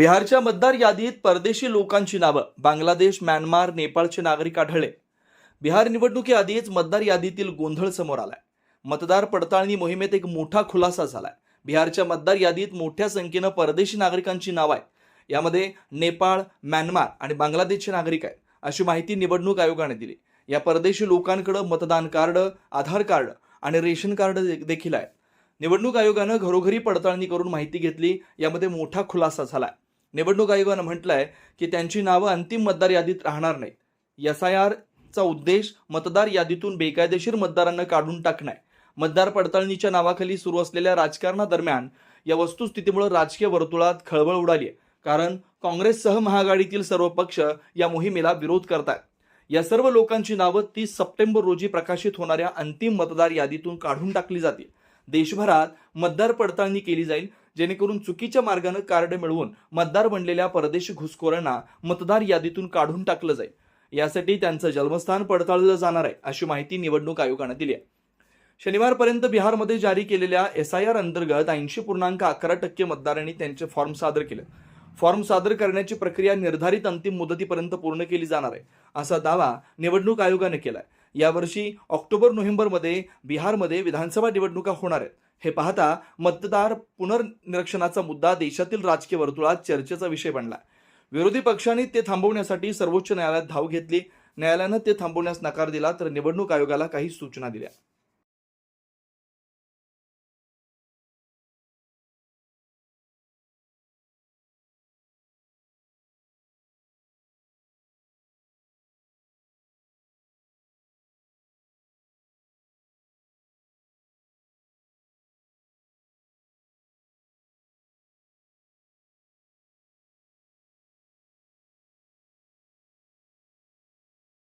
बिहारच्या मतदार यादीत परदेशी लोकांची नावं बांगलादेश म्यानमार नेपाळचे नागरिक आढळले. बिहार निवडणुकीआधीच मतदार यादीतील गोंधळ समोर आलाय. मतदार पडताळणी मोहिमेत एक मोठा खुलासा झालाय. बिहारच्या मतदार यादीत मोठ्या संख्येनं परदेशी नागरिकांची नावं आहेत. यामध्ये नेपाळ म्यानमार आणि बांगलादेशचे नागरिक आहेत अशी माहिती निवडणूक आयोगाने दिली. या परदेशी लोकांकडे मतदान कार्ड आधार कार्ड आणि रेशन कार्ड देखील आहेत. निवडणूक आयोगानं घरोघरी पडताळणी करून माहिती घेतली यामध्ये मोठा खुलासा झालाय. निवडणूक आयोगानं म्हटलंय की त्यांची नावं अंतिम मतदार यादीत राहणार नाहीत. एस आय आरचा उद्देश मतदार यादीतून बेकायदेशीर मतदारांना काढून टाकणं आहे. मतदार पडताळणीच्या नावाखाली सुरू असलेल्या राजकारणादरम्यान या वस्तुस्थितीमुळे राजकीय वर्तुळात खळबळ उडाली आहे. कारण काँग्रेससह महाआघाडीतील सर्व पक्ष या मोहिमेला विरोध करतात या सर्व लोकांची नावं तीस सप्टेंबर रोजी प्रकाशित होणाऱ्या अंतिम मतदार यादीतून काढून टाकली जातील. देशभरात मतदार पडताळणी केली जाईल जेणेकरून चुकीच्या मार्गानं कार्ड मिळवून मतदार बनलेल्या परदेशी घुसखोरांना मतदार यादीतून काढून टाकलं जाईल. यासाठी त्यांचं जन्मस्थान पडताळलं जाणार आहे अशी माहिती निवडणूक आयोगानं दिली आहे. शनिवारपर्यंत बिहारमध्ये जारी केलेल्या एस आय आर अंतर्गत ऐंशी पूर्णांक अकरा टक्के मतदारांनी त्यांचे फॉर्म सादर केले. फॉर्म सादर करण्याची प्रक्रिया निर्धारित अंतिम मुदतीपर्यंत पूर्ण केली जाणार आहे असा दावा निवडणूक आयोगाने केला आहे यावर्षी ऑक्टोबर नोव्हेंबरमध्ये बिहारमध्ये विधानसभा निवडणुका होणार आहेत. हे पाहता मतदार पुनर्निरीक्षणाचा मुद्दा देशातील राजकीय वर्तुळात चर्चेचा विषय बनला. विरोधी पक्षांनी ते थांबवण्यासाठी सर्वोच्च न्यायालयात धाव घेतली. न्यायालयानं ते थांबवण्यास नकार दिला तर निवडणूक आयोगाला काही सूचना दिल्या.